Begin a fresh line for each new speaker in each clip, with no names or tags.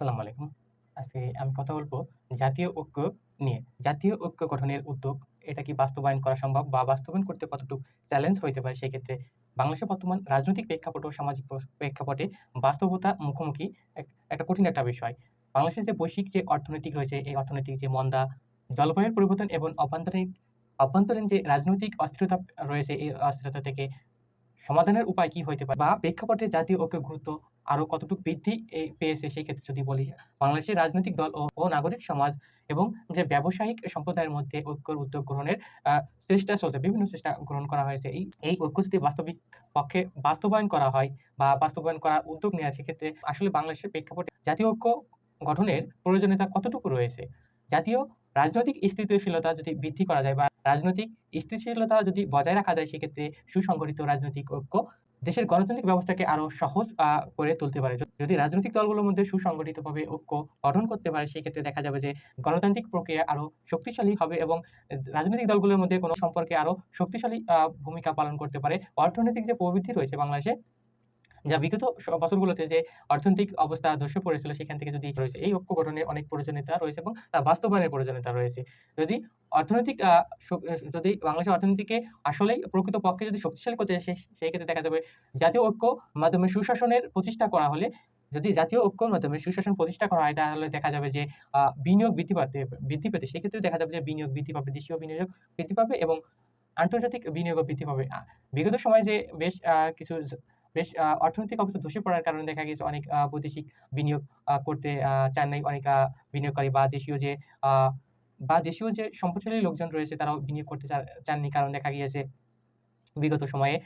আসসালামু আলাইকুম। আজকে আমি কথা বলব জাতীয় ঐক্য নিয়ে। জাতীয় ঐক্য গঠনের উদ্যোগ এটা কি বাস্তবায়ন করা সম্ভব বা বাস্তবায়ন করতে কতটুকু চ্যালেঞ্জ হইতে পারে সেক্ষেত্রে বাংলাদেশের বর্তমান রাজনৈতিক প্রেক্ষাপট ও সামাজিক প্রেক্ষাপটে বাস্তবতা মুখোমুখি একটা কঠিন একটা বিষয়। বাংলাদেশের যে বৈশ্বিক যে অর্থনৈতিক রয়েছে, এই অর্থনৈতিক যে মন্দা, জলবায়ুর পরিবর্তন এবং অভ্যন্তরীণ অভ্যন্তরীণ যে রাজনৈতিক অস্থিরতা রয়েছে, এই অস্থিরতা থেকে সমাধানের উপায় কি হইতে পারে? বা প্রেক্ষাপটে জাতীয় ঐক্য গুরুত্ব আরও কতটুকু বৃদ্ধি পেয়েছে সেই ক্ষেত্রে যদি বলি, বাংলাদেশের রাজনৈতিক দল ও নাগরিক সমাজ এবং যে ব্যবসায়িক সম্প্রদায়ের মধ্যে ঐক্যর উদ্যোগ গ্রহণের চেষ্টা চলছে। বিভিন্ন চেষ্টা গ্রহণ করা হয়েছে। এই এই ঐক্য যদি বাস্তবিক পক্ষে বাস্তবায়ন করা হয় বা বাস্তবায়ন করার উদ্যোগ নেয়া সেক্ষেত্রে আসলে বাংলাদেশের প্রেক্ষাপটে জাতীয় ঐক্য গঠনের প্রয়োজনীয়তা কতটুকু রয়েছে? জাতীয় রাজনৈতিক স্থিতিশীলতা যদি বৃদ্ধি করা যায় বা রাজনৈতিক স্থিতিশীলতা যদি বজায় রাখা যায় সেক্ষেত্রে সুসংগঠিত রাজনৈতিক ঐক্য দেশের গণতান্ত্রিক ব্যবস্থাকে আরও সহজ করে তুলতে পারে। যদি রাজনৈতিক দলগুলোর মধ্যে সুসংগঠিতভাবে ঐক্য গঠন করতে পারে সেই ক্ষেত্রে দেখা যাবে যে গণতান্ত্রিক প্রক্রিয়া আরও শক্তিশালী হবে এবং রাজনৈতিক দলগুলোর মধ্যে কোনো সম্পর্কে আরও শক্তিশালী ভূমিকা পালন করতে পারে। অর্থনৈতিক যে প্রবৃদ্ধি রয়েছে বাংলাদেশে, যা বিগত বছরগুলোতে যে অর্থনৈতিক অবস্থা ধসে পড়েছিল সেখান থেকে যদি রয়েছে এই ঐক্য গঠনের অনেক প্রয়োজনীয়তা রয়েছে এবং তা বাস্তবায়নের প্রয়োজনীয়তা রয়েছে। যদি অর্থনৈতিক যদি বাংলাদেশের অর্থনীতিকে আসলেই প্রকৃতপক্ষে যদি শক্তিশালী করতে সে সেই ক্ষেত্রে দেখা যাবে জাতীয় ঐক্য মাধ্যমে সুশাসনের প্রতিষ্ঠা করা হলে যদি জাতীয় ঐক্যর মাধ্যমে সুশাসন প্রতিষ্ঠা করা হয় তাহলে দেখা যাবে যে বিনিয়োগ বৃদ্ধি পাতে বৃদ্ধি পেতে সেক্ষেত্রে দেখা যাবে যে বিনিয়োগ বৃদ্ধি পাবে, দেশীয় বিনিয়োগ বৃদ্ধি পাবে এবং আন্তর্জাতিক বিনিয়োগ বৃদ্ধি পাবে। বিগত সময়ে যে বেশ কিছু বেশ অর্থনৈতিক অবস্থা ধসে পড়ার কারণে দেখা গেছে অনেক বৈদেশিক বিনিয়োগ করতে চান নাই অনেক বিনিয়োগকারী বা দেশীয় যে বা দেশীয় যে সম্পদশালী লোকজন রয়েছে তারাও বিনিয়োগ করতে চাননি। কারণ দেখা গিয়েছে বিগত সময়ে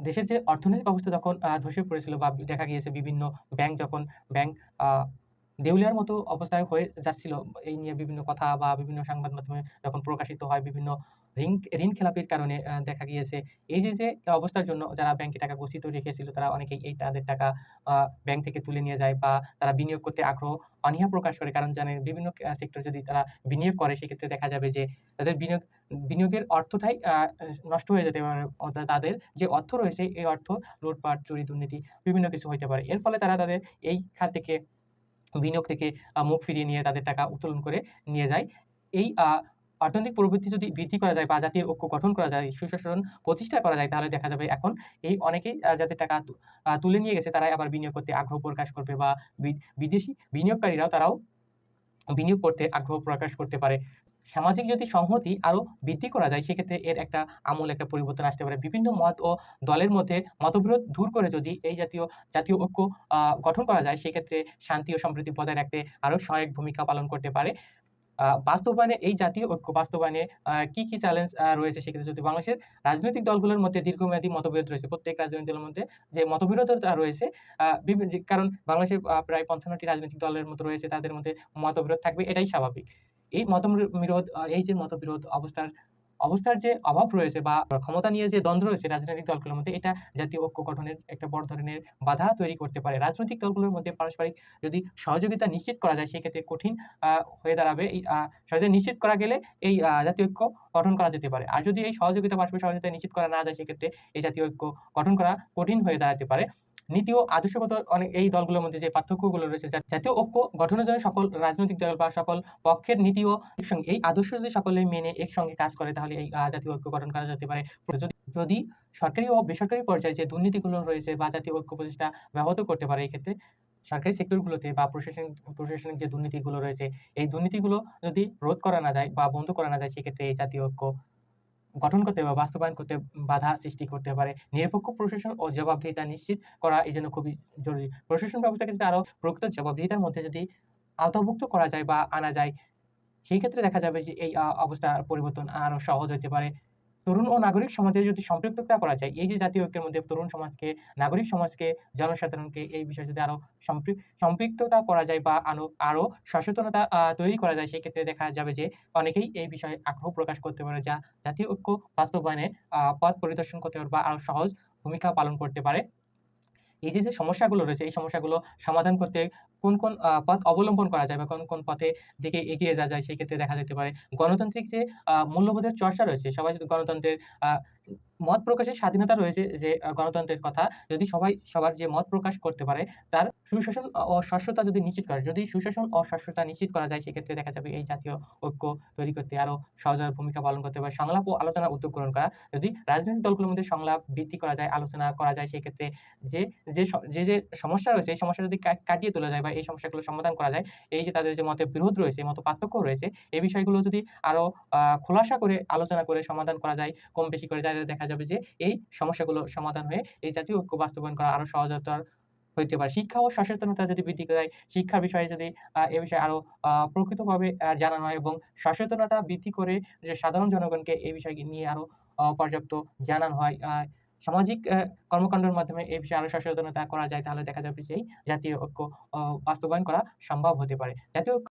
দেশের যে অর্থনৈতিক অবস্থা যখন ধসে পড়েছিল বা দেখা গিয়েছে বিভিন্ন ব্যাংক যখন ব্যাংক দেউলিয়ার মতো অবস্থায় হয়ে যাচ্ছিল, এই নিয়ে বিভিন্ন কথা বা বিভিন্ন সংবাদ মাধ্যমে যখন প্রকাশিত হয় বিভিন্ন ঋণ ঋণ খেলাপির কারণে দেখা গিয়েছে এই যে, যে অবস্থার জন্য যারা ব্যাংকে টাকা গচ্ছিত রেখেছিল তারা অনেকেই এই তাদের টাকা ব্যাংক থেকে তুলে নিয়ে যায় বা তারা বিনিয়োগ করতে আগ্রহ অনীহা প্রকাশ করে। কারণ জানেন বিভিন্ন সেক্টর যদি তারা বিনিয়োগ করে সেক্ষেত্রে দেখা যাবে যে তাদের বিনিয়োগ বিনিয়োগের অর্থটাই নষ্ট হয়ে যেতে পারে। তাদের যে অর্থ রয়েছে এই অর্থ লুটপাট, চুরি, দুর্নীতি বিভিন্ন কিছু হইতে পারে। এর ফলে তারা তাদের এই খাত থেকে বিনিয়োগ থেকে মুখ ফিরিয়ে নিয়ে তাদের টাকা উত্তোলন করে নিয়ে যায়। এই অর্থনৈতিক প্রবৃদ্ধি যদি বৃদ্ধি করা যায় বা জাতীয় ঐক্য গঠন করা যায়, সুশাসন প্রতিষ্ঠা করা যায় তাহলে দেখা যাবে এখন এই অনেকেই যাদের টাকা তুলে নিয়ে গেছে তারাই আবার বিনিয়োগ করতে আগ্রহ প্রকাশ করবে বা বিদেশি বিনিয়োগকারীরাও তারাও বিনিয়োগ করতে আগ্রহ প্রকাশ করতে পারে। সামাজিক যদি সংহতি আরও বৃদ্ধি করা যায় সেক্ষেত্রে এর একটা আমূল একটা পরিবর্তন আসতে পারে। বিভিন্ন মত ও দলের মধ্যে মতবিরোধ দূর করে যদি এই জাতীয় জাতীয় ঐক্য গঠন করা যায় সেক্ষেত্রে শান্তি ও সম্প্রীতি বজায় রাখতে আরও সহায়ক ভূমিকা পালন করতে পারে। বাস্তবায়নে এই জাতীয় ঐক্য বাস্তবায়নে কি, কি চ্যালেঞ্জ রয়েছে সেক্ষেত্রে যদি বাংলাদেশের রাজনৈতিক দলগুলোর মধ্যে দীর্ঘমেয়াদী মতবিরোধ রয়েছে। প্রত্যেক রাজনৈতিক দলের মধ্যে যে মতবিরোধতা রয়েছে আ বিভি কারণ বাংলাদেশের প্রায় পঞ্চান্নটি রাজনৈতিক দলের মতো রয়েছে তাদের মধ্যে মতবিরোধ থাকবে এটাই স্বাভাবিক। এই মতবিরোধ এই যে মতবিরোধ অবস্থার অবস্থার যে অভাব রয়েছে বা ক্ষমতা নিয়ে যে দ্বন্দ্ব রয়েছে রাজনৈতিক দলগুলোর মধ্যে, এটা জাতীয় ঐক্য গঠনের একটা বড় ধরনের বাধা তৈরি করতে পারে। রাজনৈতিক দলগুলোর মধ্যে পারস্পরিক যদি সহযোগিতা নিশ্চিত করা যায়, সেক্ষেত্রে কঠিন হয়ে দাঁড়াবে। এই সহযোগিতা নিশ্চিত করা গেলে এই জাতীয় ঐক্য গঠন করা যেতে পারে। আর যদি এই সহযোগিতা, পারস্পরিক সহযোগিতা নিশ্চিত করা না যায়, সেক্ষেত্রে এই জাতীয় ঐক্য গঠন করা কঠিন হয়ে দাঁড়াতে পারে। নীতি ও আদর্শগত অনেক এই দলগুলোর মধ্যে যে পার্থক্যগুলো রয়েছে জাতীয় ঐক্য গঠনের জন্য সকল রাজনৈতিক দল বা সকল পক্ষের নীতি ও একসঙ্গে, এই আদর্শ যদি সকলে মেনে একসঙ্গে কাজ করে, তাহলে এই জাতীয় ঐক্য গঠন করা যেতে পারে। যদি সরকারি ও বেসরকারি পর্যায়ে যে দুর্নীতিগুলো রয়েছে বা জাতীয় ঐক্য প্রচেষ্টা ব্যাহত করতে পারে এক্ষেত্রে সরকারি সেক্টরগুলোতে বা প্রশাসনিক প্রশাসনিক যে দুর্নীতিগুলো রয়েছে, এই দুর্নীতিগুলো যদি রোধ করা না যায় বা বন্ধ করা না যায়, সেক্ষেত্রে এই জাতীয় ঐক্য গঠন করতে বা বাস্তবায়ন করতে বাধা সৃষ্টি করতে পারে। নিরপেক্ষ প্রশাসন ও জবাবদিহিতা নিশ্চিত করা এই জন্য খুবই জরুরি। প্রশাসন ব্যবস্থাকে যদি আরও প্রকৃত জবাবদিহিতার মধ্যে যদি আওতাভুক্ত করা যায় বা আনা যায়, সেই ক্ষেত্রে দেখা যাবে যে এই অবস্থার পরিবর্তন আরও সহজ হতে পারে। তরুণ ও নাগরিক সমাজের যদি সম্পৃক্ততা করা যায়, এই যে জাতীয় ঐক্যের মধ্যে তরুণ সমাজকে, নাগরিক সমাজকে, জনসাধারণকে এই বিষয়ে যদি আরও সম্পৃক্ততা করা যায় বা আরও আরও সচেতনতা তৈরি করা যায় সেক্ষেত্রে দেখা যাবে যে অনেকেই এই বিষয়ে আগ্রহ প্রকাশ করতে পারে যা জাতীয় ঐক্য বাস্তবায়নে পথ পরিদর্শন করতে পারে বা আরও সহজ ভূমিকা পালন করতে পারে। এই যে, যে সমস্যাগুলো রয়েছে এই সমস্যাগুলো সমাধান করতে কোন, কোন পথ অবলম্বন করা যায় বা কোন, কোন পথে দিকে এগিয়ে যাওয়া যায় সেই ক্ষেত্রে দেখা যেতে পারে। গণতান্ত্রিক যে মূল্যবোধের চর্চা রয়েছে সবাই যদি গণতন্ত্রের মত প্রকাশের স্বাধীনতা রয়েছে যে গণতন্ত্রের কথা। যদি সবাই সবার যে মত প্রকাশ করতে পারে, তার সুশাসন ও স্বস্বতা যদি নিশ্চিত করে, যদি সুশাসন ও স্বস্বতা নিশ্চিত করা যায়, সেক্ষেত্রে দেখা যাবে এই জাতীয় ঐক্য তৈরি করতে আরও সহজভাবে ভূমিকা পালন করতে পারে। সংলাপ ও আলোচনার উদ্যোগ গ্রহণ করা। যদি রাজনৈতিক দলগুলোর মধ্যে সংলাপ বৃদ্ধি করা যায়, আলোচনা করা যায়, সেক্ষেত্রে যে, যে যে, যে সমস্যা রয়েছে, এই সমস্যা যদি কাটিয়ে তোলা যায় বা এই সমস্যাগুলো সমাধান করা যায়, এই যে তাদের যে মতে বিরোধ রয়েছে, মত পার্থক্য রয়েছে, এই বিষয়গুলো যদি আরও আ খোলাসা করে আলোচনা করে সমাধান করা যায়, কম বেশি করে তাহলে দেখা যাবে যে এই সমস্যাগুলো সমাধান হয়ে এই জাতীয় ঐক্য বাস্তবায়ন করা আরও সহজতর হইতে পারে। শিক্ষা ও সচেতনতা যদি বৃদ্ধি করায়, শিক্ষার বিষয়ে যদি এ বিষয়ে আরও প্রকৃতভাবে জানানো হয় এবং সচেতনতা বৃদ্ধি করে যে সাধারণ জনগণকে এই বিষয়কে নিয়ে আরও পর্যাপ্ত জানানো হয়, সামাজিক অ্যা কর্মকান্ডের মাধ্যমে এই বিষয়ে আরও সচেতনতা করা যায়, তাহলে দেখা যাবে যে জাতীয় ঐক্য বাস্তবায়ন করা সম্ভব হতে পারে। জাতীয়